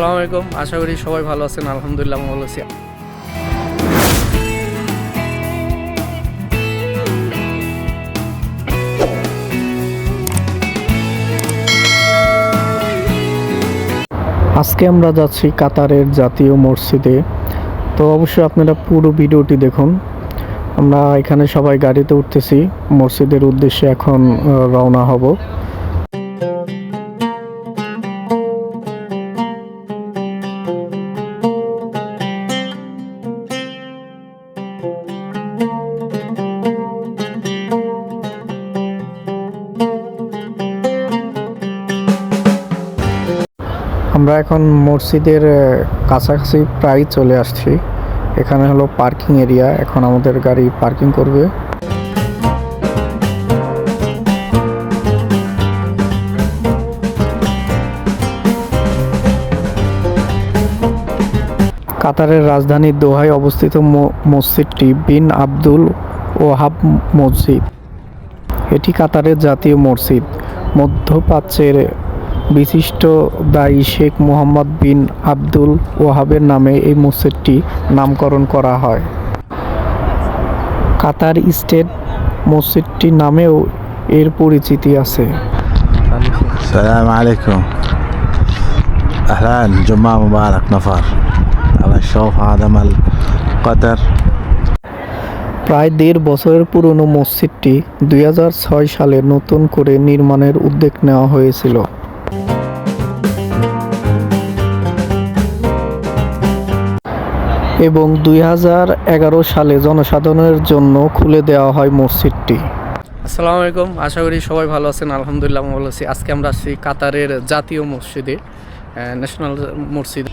আসসালামু আলাইকুম, আশা করি সবাই ভালো আছেন, আলহামদুলিল্লাহ ভালো আছি। আজকে আমরা যাচ্ছি কাতারের জাতীয় মসজিদে। তো অবশ্যই আপনারা পুরো ভিডিওটি দেখুন। আমরা এখানে সবাই গাড়িতে উঠতেছি। মসজিদের উদ্দেশ্যে এখন রওনা হব। আমরা এখন মসজিদের কাছাকাছি প্রায় চলে আসছি। এখানে হলো পার্কিং এরিয়া। এখন আমাদের গাড়ি পার্কিং করবে। কাতারের রাজধানী দোহায় অবস্থিত মসজিদটি বিন আব্দুল ওহাব মসজিদ। এটি কাতারের জাতীয় মসজিদ। মধ্যপ্রাচ্যের বিশিষ্ট দায়ী শেখ মোহাম্মদ বিন আব্দুল ওয়াহাবের নামে এই মসজিদটি নামকরণ করা হয় কাতার স্টেট মসজিদটি নামেও এর পরিচিতি আছে السلام عليكم اهلا جمعة مبارك نفر الله يشوف هذا مال قطر প্রায় দেড় বছরের পুরনো মসজিদটি দুই সালে নতুন করে নির্মাণের উদ্যোগ নেওয়া হয়েছিল এবং দুই হাজার এগারো সালে জনসাধারণের জন্য খুলে দেওয়া হয় মসজিদটি। আসসালামু আলাইকুম আশা করি সবাই ভালো আছেন আলহামদুলিল্লাহ ভালো আছি। আজকে আমরা আসছি কাতারের জাতীয় মসজিদে ন্যাশনাল মসজিদ।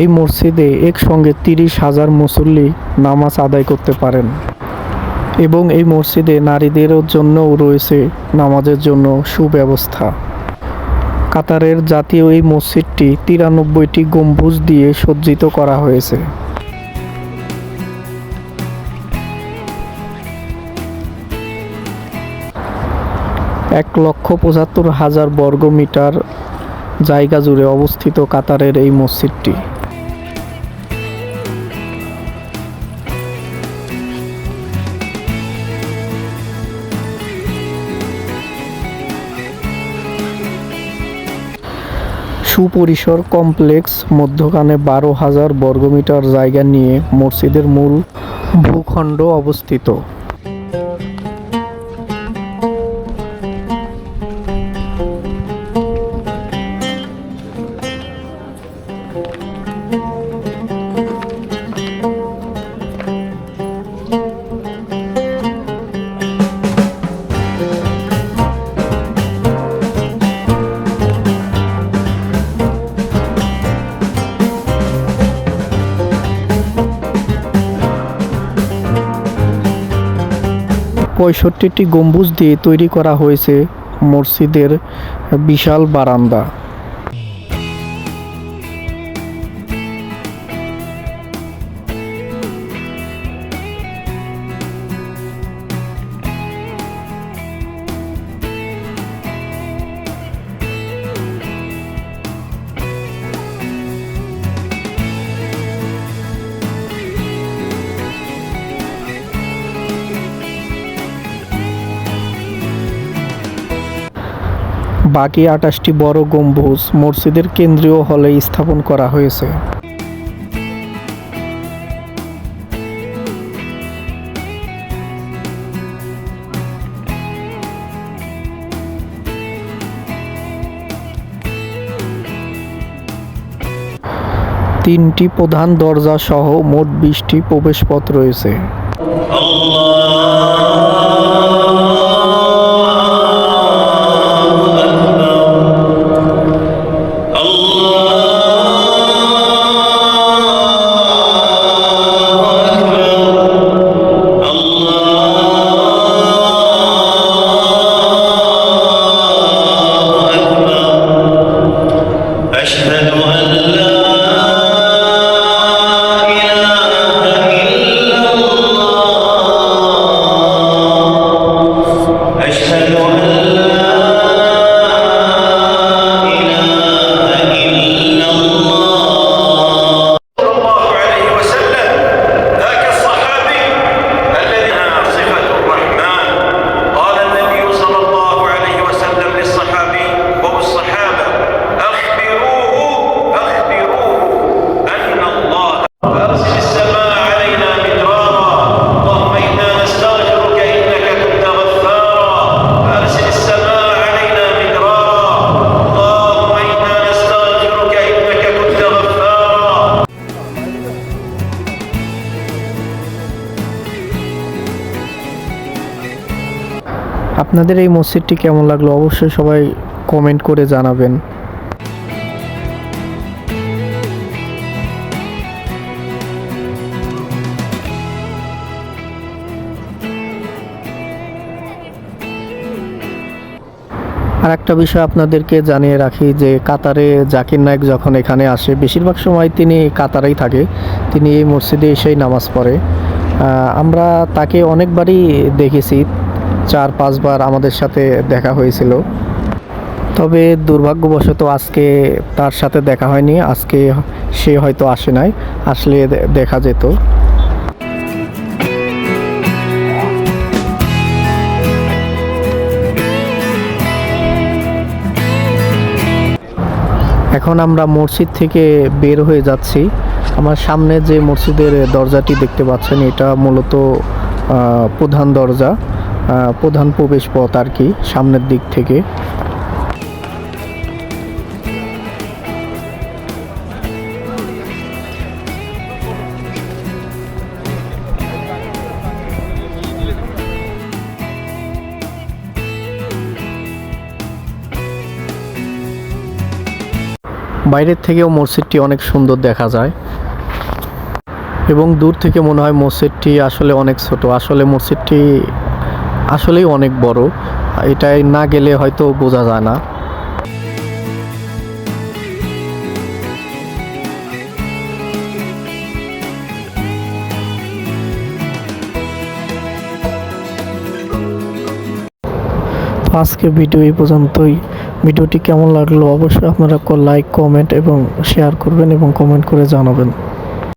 এই মসজিদে একসঙ্গে তিরিশ হাজার মুসল্লি নামাজ আদায় করতে পারেন এবং এই মসজিদে নারীদেরও জন্যও রয়েছে নামাজের জন্য সুব্যবস্থা। কাতারের জাতীয় এই মসজিদটি তিরানব্বইটি গম্বুজ দিয়ে সজ্জিত করা হয়েছে। এক লক্ষ পঁচাত্তর হাজার বর্গ মিটার জায়গা জুড়ে অবস্থিত কাতারের এই মসজিদটি। সুপরিসর কমপ্লেক্স মধ্যখানে বারো হাজার বর্গমিটার জায়গা নিয়ে মসজিদের মূল ভূখণ্ড অবস্থিত। পঁয়ষট্টিটি গম্বুজ দিয়ে তৈরি করা হয়েছে মসজিদের বিশাল বারান্দা। বাকি আটাশটি বড় গম্বুজ মসজিদের কেন্দ্রীয় হলে স্থাপন করা হয়েছে। তিনটি প্রধান দরজা সহ মোট বিশটি প্রবেশপথ রয়েছে। আপনাদের এই মসজিদটি কেমন লাগল? অবশ্যই সবাই কমেন্ট করে জানাবেন। আর একটা বিষয় আপনাদেরকে জানিয়ে রাখি যে কাতারে জাকির নায়ক যখন এখানে আসে, বেশিরভাগ সময় তিনি কাতারেই থাকে। তিনি এই মসজিদে এসেই নামাজ পড়ে। আমরা তাকে অনেকবারই দেখেছি। চার পাঁচবার আমাদের সাথে দেখা হয়েছিল। তবে দুর্ভাগ্যবশত আজকে তার সাথে দেখা হয়নি। আজকে সে হয়তো আসে নাই। আসলে দেখা যেত। এখন আমরা মসজিদ থেকে বের হয়ে যাচ্ছি। আমার সামনে যে মসজিদের দরজাটি দেখতে পাচ্ছেন, এটা মূলত প্রধান দরজা। প্রধান প্রবেশ পথ আর কি সামনের দিক থেকে। বাইরের থেকেও মসজিদটি অনেক সুন্দর দেখা যায়। এবং দূর থেকে মনে হয় মসজিদটি আসলে অনেক ছোট। আসলে মসজিদটি আসলেই অনেক বড়। এটাই না গেলে হয়তো বোঝা যায় না। আজকে ভিডিও এই পর্যন্তই। ভিডিওটি কেমন লাগল অবশ্যই আপনারা লাইক, কমেন্ট এবং শেয়ার করবেন এবং কমেন্ট করে জানাবেন।